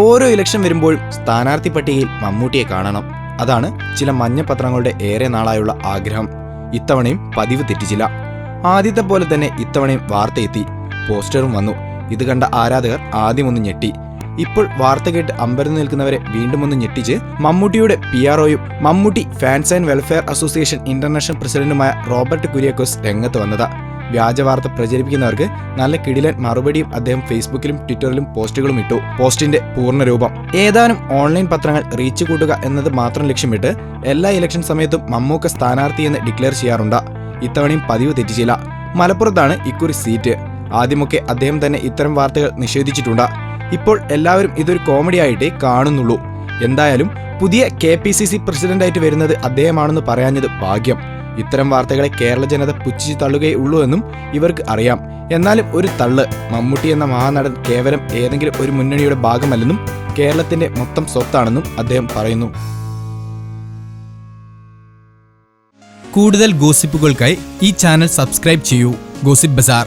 ഓരോ ഇലക്ഷൻ വരുമ്പോഴും സ്ഥാനാർത്ഥി പട്ടികയിൽ മമ്മൂട്ടിയെ കാണണം. അതാണ് ചില മഞ്ഞപത്രങ്ങളുടെ ഏറെ നാളായുള്ള ആഗ്രഹം. ഇത്തവണയും പതിവ് തെറ്റിച്ചില്ല. ആദ്യത്തെ പോലെ തന്നെ ഇത്തവണയും വാർത്തയെത്തി. പോസ്റ്ററും വന്നു. ഇത് കണ്ട ആരാധകർ ആദ്യം ഒന്ന് ഞെട്ടി. ഇപ്പോൾ വാർത്ത കേട്ട് അമ്പരന്ന് നിൽക്കുന്നവരെ വീണ്ടും ഒന്ന് ഞെട്ടിച്ച് മമ്മൂട്ടിയുടെ P R ഒയും Mammootty fans and welfare association international പ്രസിഡന്റുമായ റോബർട്ട് കുര്യാക്കോസ് രംഗത്ത് വന്നത്. വ്യാജ വാർത്ത പ്രചരിപ്പിക്കുന്നവർക്ക് നല്ല കിടിലൻ മറുപടിയും അദ്ദേഹം ഫേസ്ബുക്കിലും ട്വിറ്ററിലും പോസ്റ്റുകളും ഇട്ടു. പോസ്റ്റിന്റെ പൂർണരൂപം. ഏതാനും ഓൺലൈൻ പത്രങ്ങൾ റീച്ച് കൂട്ടുക എന്നത് മാത്രം ലക്ഷ്യമിട്ട് എല്ലാ ഇലക്ഷൻ സമയത്തും മമ്മൂക്ക സ്ഥാനാർത്ഥി എന്ന് ഡിക്ലെയർ ചെയ്യാറുണ്ട്. ഇത്തവണയും പതിവ് തെറ്റിച്ചില്ല. മലപ്പുറത്താണ് ഇക്കുറി സീറ്റ്. ആദ്യമൊക്കെ അദ്ദേഹം തന്നെ ഇത്തരം വാർത്തകൾ നിഷേധിച്ചിട്ടുണ്ട്. ഇപ്പോൾ എല്ലാവരും ഇതൊരു കോമഡി ആയിട്ടേ കാണുന്നുള്ളൂ. എന്തായാലും പുതിയ കെ പി സി സി പ്രസിഡന്റായിട്ട് വരുന്നത് അദ്ദേഹമാണെന്ന് പറയാഞ്ഞത് ഭാഗ്യം. ഇത്തരം വാർത്തകളെ കേരള ജനത പുച്ഛിച്ച് തള്ളുകയുള്ളൂ എന്നും ഇവർക്ക് അറിയാം. എന്നാലും ഒരു തള്ള് മമ്മൂട്ടി എന്ന മഹാനടൻ കേവലം ഏതെങ്കിലും ഒരു മുന്നണിയുടെ ഭാഗമല്ലെന്നും കേരളത്തിന്റെ മൊത്തം സ്വത്താണെന്നും അദ്ദേഹം പറയുന്നു. കൂടുതൽ ഗോസിപ്പുകൾക്കായി ഈ ചാനൽ സബ്സ്ക്രൈബ് ചെയ്യൂ. Gossip bazaar.